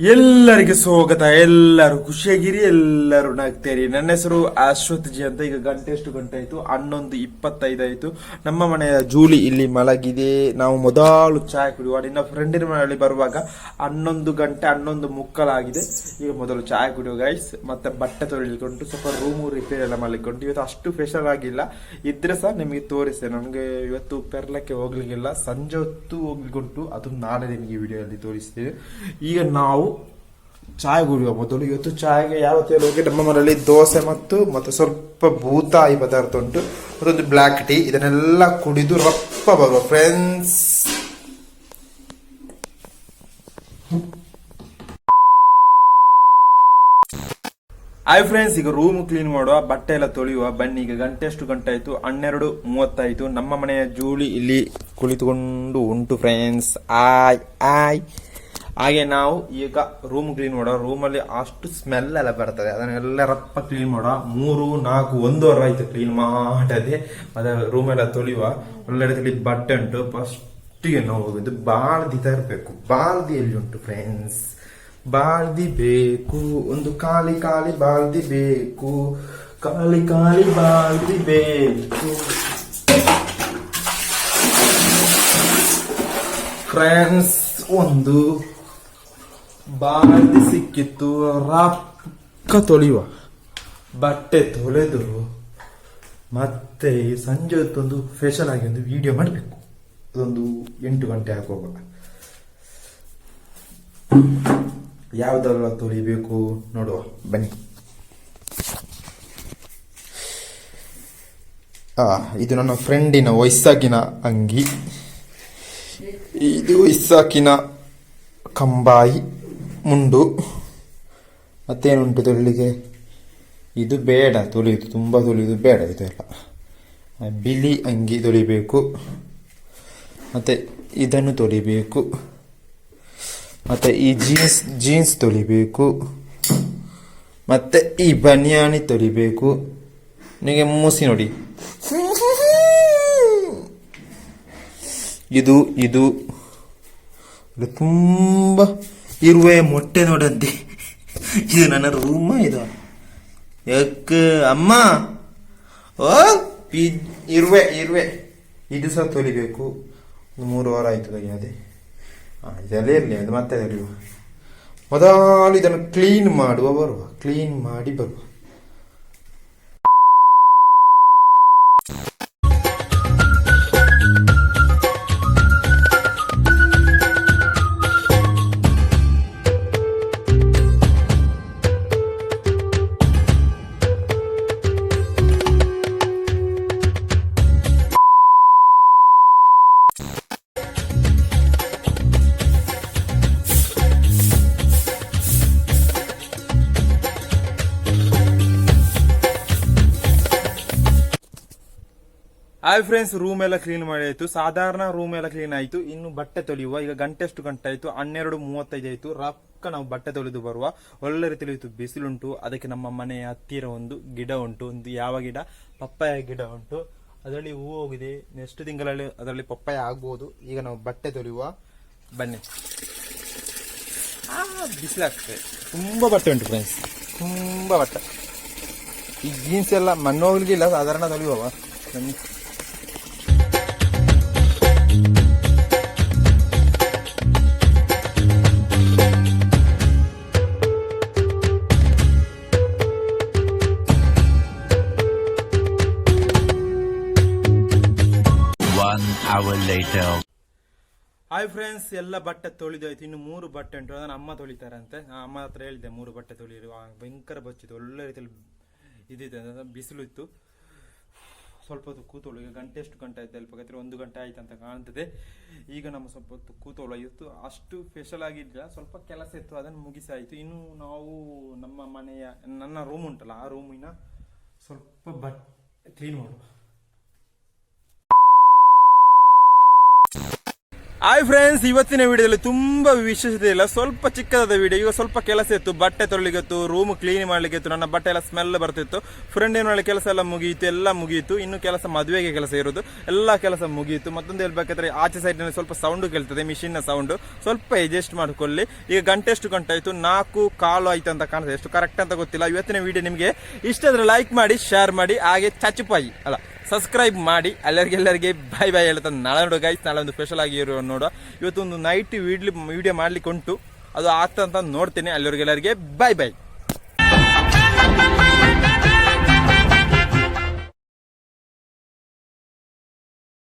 ಎಲ್ಲರಿಗೆ ಸ್ವಾಗತ, ಎಲ್ಲರೂ ಖುಷಿಯಾಗಿರಿ, ಎಲ್ಲರೂ ನಗ್ತೇರಿ. ನನ್ನ ಹೆಸರು ಅಶ್ವಥ್ ಜಿ ಅಂತ, ಈಗ ಗಂಟೆ ಎಷ್ಟು ಗಂಟೆ ಆಯ್ತು. ಹನ್ನೊಂದು ಇಪ್ಪತ್ತೈದು ಆಯ್ತು. ನಮ್ಮ ಮನೆಯ ಜೂಲಿ ಇಲ್ಲಿ ಮಲಗಿದೆ. ನಾವು ಮೊದಲು ಚಾಯ್ ಕುಡಿಯುವ, ನಿನ್ನ ಫ್ರೆಂಡಿನ ಮನೆಯಲ್ಲಿ ಬರುವಾಗ ಹನ್ನೊಂದು ಗಂಟೆ, ಹನ್ನೊಂದು ಮುಕ್ಕಲಾಗಿದೆ. ಈಗ ಮೊದಲು ಚಾಯ್ ಕುಡಿಯುವ ಗೈಸ್ ಮತ್ತೆ ಬಟ್ಟೆ ತೊಳಿಲಿಕೊಂಡು ಸ್ವಲ್ಪ ರೂಮು ರಿಪೇರ್ ಎಲ್ಲ ಮಲಿಕೊಂಡು ಇವತ್ತು ಅಷ್ಟು ಸ್ಪೆಷಲ್ ಆಗಿಲ್ಲ. ಇದ್ರೆ ಸಹ ನಿಮಗೆ ತೋರಿಸ್ತೇನೆ. ನನಗೆ ಇವತ್ತು ಪೆರ್ಲಕ್ಕೆ ಹೋಗ್ಲಿಕ್ಕಿಲ್ಲ. ಸಂಜೆ ಹೊತ್ತು ಹೋಗ್ಲಿಕ್ಕುಂಟು. ಅದು ನಾಳೆ ನಿಮಗೆ ವಿಡಿಯೋದಲ್ಲಿ ತೋರಿಸ್ತೇನೆ. ಈಗ ನಾವು ಚಾಯ್ ಕುಡಿಯುವ ಮೊದಲು ಇವತ್ತು ಚಾಯ್ಗೆ ಯಾವ ತೇಲು ಹೋಗಿ ನಮ್ಮ ಮನೆಯಲ್ಲಿ ದೋಸೆ ಮತ್ತು ಮತ್ತು ಸ್ವಲ್ಪ ಭೂತಾಯಿ ಪದಾರ್ಥ ಉಂಟು. ಮತ್ತೊಂದು ಬ್ಲ್ಯಾಕ್ ಟೀ ಇದನ್ನೆಲ್ಲ ಕುಡಿದು ರಪ್ಪ ಬರುವ ಫ್ರೆಂಡ್ಸ್ ಹಾಯ್ ಫ್ರೆಂಡ್ಸ್ ಈಗ ರೂಮ್ ಕ್ಲೀನ್ ಮಾಡುವ, ಬಟ್ಟೆ ಎಲ್ಲ ತೊಳೆಯುವ, ಬನ್ನಿ, ಈಗ ಗಂಟೆ ಎಷ್ಟು ಗಂಟೆ ಆಯ್ತು ಹನ್ನೆರಡು ಮೂವತ್ತಾಯಿತು ನಮ್ಮ ಮನೆಯ ಜೂಳಿ ಇಲ್ಲಿ ಕುಳಿತುಕೊಂಡು ಉಂಟು ಫ್ರೆಂಡ್ಸ್ ಆಯ್ ಆಯ್ ಹಾಗೆ ನಾವು ಈಗ ರೂಮ್ ಕ್ಲೀನ್ ಮಾಡುವ ರೂಮಲ್ಲಿ ಅಷ್ಟು ಸ್ಮೆಲ್ ಎಲ್ಲ ಬರ್ತದೆ. ಅದನ್ನೆಲ್ಲ ರಪ್ಪ ಕ್ಲೀನ್ ಮಾಡೋ, ಮೂರು, ನಾಲ್ಕು, ಒಂದೂವರೆ ಆಯ್ತು ಕ್ಲೀನ್ ಮಾಡದೆ. ಮತ್ತೆ ರೂಮ್ ಎಲ್ಲ ತೊಳೆಯುವ ಒಳ್ಳೆ ತಿಳಿ ಬಟ್ಟೆ ಉಂಟು. ಫಸ್ಟಿಗೆ ನಾವು ಹೋಗುದು ಬಾಳ್ದಿ ತರಬೇಕು. ಬಾಳ್ದಿ ಎಲ್ಲಿ ಉಂಟು ಫ್ರೆಂಡ್ಸ್ ಬಾಳ್ದಿ ಬೇಕು. ಒಂದು ಖಾಲಿ ಖಾಲಿ ಬಾಳ್ದಿ ಬೇಕು. ಖಾಲಿ ಖಾಲಿ ಬಾಳ್ದಿ ಬೇಕು. ಫ್ರೆಂಡ್ಸ್ ಒಂದು ಬಾಳ್ದಿ ಸಿಕ್ಕಿತ್ತು, ರಾಕ ತೊಳೆಯುವ. ಬಟ್ಟೆ ತೊಳೆದು ಮತ್ತೆ ಸಂಜೆ ಹೊತ್ತೊಂದು ಫೇಶನ್ ಆಗಿ ಒಂದು ವಿಡಿಯೋ ಮಾಡಬೇಕು. ಅದೊಂದು ಎಂಟು ಗಂಟೆ ಆಗುವಾಗ ಯಾವ್ದೆಲ್ಲ ತೊಳಿಬೇಕು ನೋಡುವ. ಬನ್ನಿ. ಆ, ಇದು ನನ್ನ ಫ್ರೆಂಡಿನ ವಯಸ್ಸಾಗಿನ ಅಂಗಿ. ಇದು ವಯಸ್ಸಾಕಿನ ಕಂಬಾಯಿ. ಮುಂಡು. ಮತ್ತೇನುಂಟು ತೊಳಿಲಿಕ್ಕೆ ಇದು ಬೇಡ, ತೊಳೆಯುದು. ತುಂಬ ತೊಳೆಯುವುದು ಬೇಡ ಇದೆಲ್ಲ. ಬಿಳಿ ಅಂಗಿ ತೊಳಿಬೇಕು. ಮತ್ತೆ ಇದನ್ನು ತೊಳಿಬೇಕು. ಮತ್ತೆ ಈ ಜೀನ್ಸ್ ಜೀನ್ಸ್ ತೊಳಿಬೇಕು. ಮತ್ತೆ ಈ ಬನಿಯಾನಿ ತೊಳಿಬೇಕು. ನಿಮಗೆ ಮೂಸಿ ನೋಡಿ. ಇದು. ಇದು ತುಂಬ ಇರುವೆ ಮೊಟ್ಟೆ ನೋಡಂತೆ. ಇದು ನನ್ನ ರೂಮ ಇದು. ಯಾಕ ಅಮ್ಮ? ಓ ಇರುವೆ ಇರುವೆ. ಇದು ಸಹ ತೊಲಿಬೇಕು ಮೂರು ವಾರ ಆಯ್ತದ ಅದೇ. ಆ, ಇದೆಲ್ಲ ಇರಲಿ ಅದು ಮತ್ತೆ ತೊಳೆಯುವ. ಮೊದಲು ಇದನ್ನು ಕ್ಲೀನ್ ಮಾಡುವ ಬರುವ. ಕ್ಲೀನ್ ಮಾಡಿ ಬರುವ. ಹಾಯ್ ಫ್ರೆಂಡ್ಸ್ ರೂಮ್ ಎಲ್ಲ ಕ್ಲೀನ್ ಮಾಡಿ ಆಯಿತು ಸಾಧಾರಣ ರೂಮ್ ಎಲ್ಲ ಕ್ಲೀನ್ ಆಯಿತು. ಇನ್ನು ಬಟ್ಟೆ ತೊಳೆಯುವ. ಈಗ ಗಂಟೆ ಎಷ್ಟು ಗಂಟೆ ಆಯಿತು ಹನ್ನೆರಡು ಮೂವತ್ತೈದು ಆಯಿತು. ರಕ್ಕ ನಾವು ಬಟ್ಟೆ ತೊಳೆದು ಬರುವ. ಒಳ್ಳೆ ರೀತಿಯಲ್ಲಿ ಬಿಸಿಲುಂಟು. ಅದಕ್ಕೆ ನಮ್ಮ ಮನೆಯ ಹತ್ತಿರ ಒಂದು ಗಿಡ ಉಂಟು. ಒಂದು ಯಾವ ಗಿಡ? ಪಪ್ಪಾಯ ಗಿಡ ಉಂಟು. ಅದರಲ್ಲಿ ಹೂವು ಹೋಗಿದೆ. ನೆಕ್ಸ್ಟ್ ತಿಂಗಳಲ್ಲಿ ಅದರಲ್ಲಿ ಪಪ್ಪಾಯ ಆಗ್ಬೋದು. ಈಗ ನಾವು ಬಟ್ಟೆ ತೊಳೆಯುವ. ಬನ್ನಿ. ಬಿಸಿಲಾಗ್ತದೆ. ತುಂಬ ಬಟ್ಟೆ ಉಂಟು ಫ್ರೆಂಡ್ಸ್ ತುಂಬ ಬಟ್ಟೆ. ಈ ಜೀನ್ಸ್ ಎಲ್ಲ ಮಣ್ಣು ಹೋಗ್ಲಿಕ್ಕಿಲ್ಲ. ಸಾಧಾರಣ ತೊಳೆಯುವ ಬನ್ನಿ. Hour later. ಹಾಯ್ ಫ್ರೆಂಡ್ಸ್ ಎಲ್ಲ ಬಟ್ಟೆ ತೊಳಿದಾಯ್ತು. ಇನ್ನು ಮೂರು ಬಟ್ಟೆ ಉಂಟು. ಅದನ್ನು ಅಮ್ಮ ತೊಳಿತಾರಂತೆ. ಅಮ್ಮ ಹತ್ರ ಹೇಳಿದೆ, ಮೂರು ಬಟ್ಟೆ ತೊಳಿರಿ. ಭಯಂಕರ ಬಚ್ಚಿತ್ತು. ಒಳ್ಳೆ ರೀತಿಯಲ್ಲಿ ಇದಿದೆ ಬಿಸಿಲು ಇತ್ತು. ಸ್ವಲ್ಪ ಹೊತ್ತು ಕೂತೋಳು ಈಗ ಗಂಟೆ ಎಷ್ಟು ಗಂಟೆ ಆಯ್ತು? ಅಲ್ಪ ಗಂಟೆ, ಒಂದು ಗಂಟೆ ಆಯ್ತು ಅಂತ ಕಾಣ್ತದೆ. ಈಗ ನಮ್ಮ ಸ್ವಲ್ಪ ಹೊತ್ತು ಕೂತೋಳು ಇವತ್ತು ಅಷ್ಟು ಸ್ಪೆಷಲ್ ಆಗಿಲ್ಲ ಸ್ವಲ್ಪ ಕೆಲಸ ಇತ್ತು. ಅದನ್ನು ಮುಗಿಸಾಯಿತು. ಇನ್ನು ನಾವು ನಮ್ಮ ಮನೆಯ, ನನ್ನ ರೂಮ್ ಉಂಟಲ್ಲ, ಆ ರೂಮಿನ ಸ್ವಲ್ಪ ಬಟ್ ಕ್ಲೀನ್ ಮಾಡುವ. ಹಾಯ್ ಫ್ರೆಂಡ್ಸ್ ಇವತ್ತಿನ ವಿಡಿಯೋದಲ್ಲಿ ತುಂಬ ವಿಶೇಷತೆ ಇಲ್ಲ. ಸ್ವಲ್ಪ ಚಿಕ್ಕದಾದ ವಿಡಿಯೋ ಈಗ ಸ್ವಲ್ಪ ಕೆಲಸ ಇತ್ತು. ಬಟ್ಟೆ ತೊಳಿಗತ್ತು ರೂಮ್ ಕ್ಲೀನ್ ಮಾಡಲಿಕ್ಕಿತ್ತು, ನನ್ನ ಬಟ್ಟೆ ಎಲ್ಲ ಸ್ಮೆಲ್ ಬರ್ತಿತ್ತು. ಫ್ರೆಂಡ್ ಏನಲ್ಲಿ ಕೆಲಸ ಎಲ್ಲ ಮುಗಿಯಿತು ಎಲ್ಲ ಮುಗಿಯಿತು. ಇನ್ನು ಕೆಲಸ ಮದುವೆಗೆ ಕೆಲಸ ಇರೋದು. ಎಲ್ಲ ಕೆಲಸ ಮುಗಿಯಿತು. ಮತ್ತೊಂದು ಹೇಳ್ಬೇಕಾದ್ರೆ, ಆಚೆ ಸೈಡ್ನಲ್ಲಿ ಸ್ವಲ್ಪ ಸೌಂಡ್ ಕೇಳ್ತದೆ ಮಿಷಿನ್ನ ಸೌಂಡ್ ಸ್ವಲ್ಪ ಅಡ್ಜಸ್ಟ್ ಮಾಡಿಕೊಳ್ಳಿ. ಈಗ ಗಂಟೆ ಎಷ್ಟು ಗಂಟೆ ನಾಲ್ಕು ಕಾಲು ಆಯಿತು ಅಂತ ಕಾಣ್ತದೆ. ಎಷ್ಟು ಕರೆಕ್ಟ್ ಅಂತ ಗೊತ್ತಿಲ್ಲ. ಇವತ್ತಿನ ವಿಡಿಯೋ ನಿಮಗೆ ಇಷ್ಟ ಲೈಕ್ ಮಾಡಿ ಶೇರ್ ಮಾಡಿ, ಹಾಗೆ ಚಚ್ಚುಪಾಯಿ ಅಲ್ಲ ಸಬ್ಸ್ಕ್ರೈಬ್ ಮಾಡಿ. ಅಲ್ಲರಿಗೆಲ್ಲರಿಗೆ ಬಾಯ್ ಬಾಯ್ ಹೇಳ್ತಾನೆ ನಾಳೆ ನೋಡು ಗೈಸ್ ನಾಳೆ ಒಂದು ಸ್ಪೆಷಲ್ ಆಗಿ ಇರೋ ನೋಡು. ಇವತ್ತೊಂದು ನೈಟ್ ವೀಡ್ಲಿ ವೀಡಿಯೋ ಮಾಡ್ಲಿಕ್ಕೆ ಉಂಟು. ಅದು ಆಗ್ತಂತ ನೋಡ್ತೀನಿ. ಅಲ್ಲಿವರೆಗೆಲ್ಲರಿಗೆ ಬಾಯ್ ಬಾಯ್